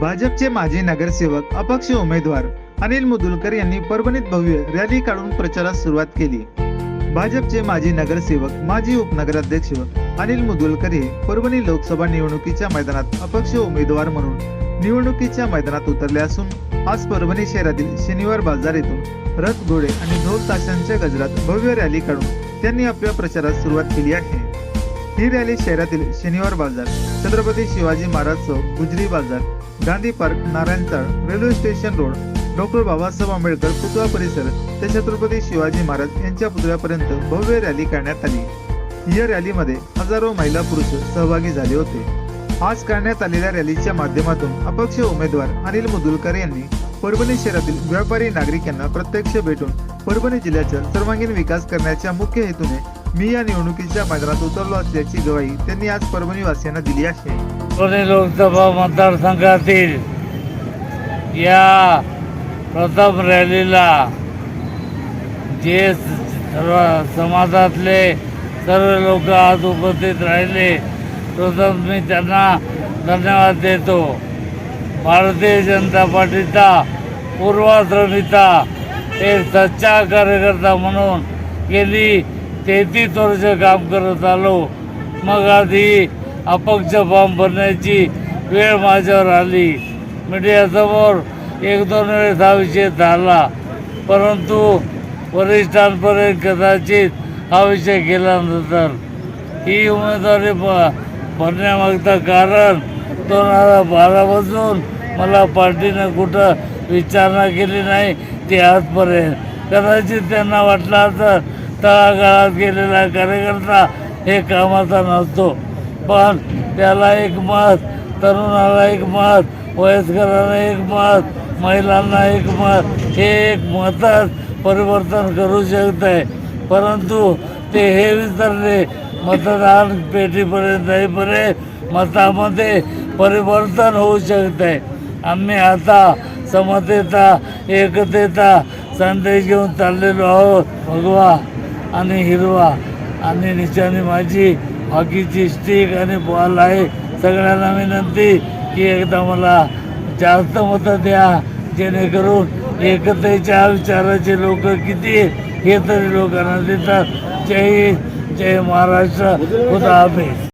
भाजपचे माजी नगरसेवक अपक्ष उमेदवार अनिल मुदुलकर यांनी परभणीत भव्य रॅली काढून प्रचारास सुरुवात केली. भाजपचे माजी नगरसेवक माजी उपनगराध्यक्ष अनिल मुदुलकर हे परभणी लोकसभा निवडणुकीच्या मैदानात अपक्ष उमेदवार म्हणून निवडणुकीच्या मैदानात उतरले असून आज परभणी शहरातील शनिवार बाजार येथून रथ घोडे आणि ढोल ताशांच्या गजरात भव्य रॅली काढून त्यांनी आपल्या प्रचारास सुरुवात केली आहे. ही रॅली शहरातील शनिवार बाजार Chhatrapati Shivaji Maharaj Chowk Gujri Bazaar Gandhi park Narayan railway station road doctor Babasaheb Ambedkar पुतळा परिसर ते छत्रपती शिवाजी महाराज यांच्या पुतळ्यापर्यंत भव्य रॅली काढण्यात आली. या रॅलीमध्ये हजारो महिला पुरुष सहभागी झाले होते. आज काढण्यात आलेल्या रॅलीच्या माध्यमातून अपक्ष उमेदवार अनिल मुदुलकर यांनी परभणी शहरातील व्यापारी नागरिक यांना प्रत्यक्ष भेटून परभणी जिल्ह्याचा सर्वांगीण विकास करण्याच्या मुख्य हेतूने मी या निवडणुकीच्या मैदानात उतरलो असल्याची गवाही त्यांनी आज परभणी वासियांना दिली आहे. पुणे लोकसभा मतदारसंघातील या प्रथम रॅलीला जे सर्व समाजातले सर्व लोक आज उपस्थित राहिले प्रथम मी त्यांना धन्यवाद देतो. भारतीय जनता पार्टीचा पूर्वाश्रमिता एक सच्चा कार्यकर्ता म्हणून गेली तेहतीस वर्ष काम करत आलो. मग आधी अपक्ष फॉर्म भरण्याची वेळ माझ्यावर आली. मीडियासमोर एक दोन वेळेस हा विषय झाला. परंतु वरिष्ठांपर्यंत कदाचित हा विषय गेला नंतर. ही उमेदवारी भरण्यामागचं कारण दोन हजार बारापासून मला पार्टीनं कुठं विचारणा केली नाही ते आजपर्यंत. कदाचित त्यांना वाटलं असं तळागाळात गेलेला कार्यकर्ता हे कामाचा नसतो. पण त्याला एक मत तरुणाला एक मत वयस्कराला एक मत महिलांना एक मत हे एक मतच परिवर्तन करू शकत. आहे परंतु ते हे विसरले मतदान पेटीपर्यंत जाईपर्यंत मतामध्ये परिवर्तन होऊ शकत. आहे आम्ही आता समतेचा एकतेचा संदेश घेऊन चाललेलो आहोत. भगवा आणि हिरवा आणि निशाणी माझी हॉकीची स्टिक आणि बॉल आहे. सगळ्यांना विनंती की एकदा मला जास्त मतं द्या. जेणेकरून एकतेच्या विचाराचे लोक किती हे तरी लोकांना देतात. जय जय महाराष्ट्र. खुदा हाफिज.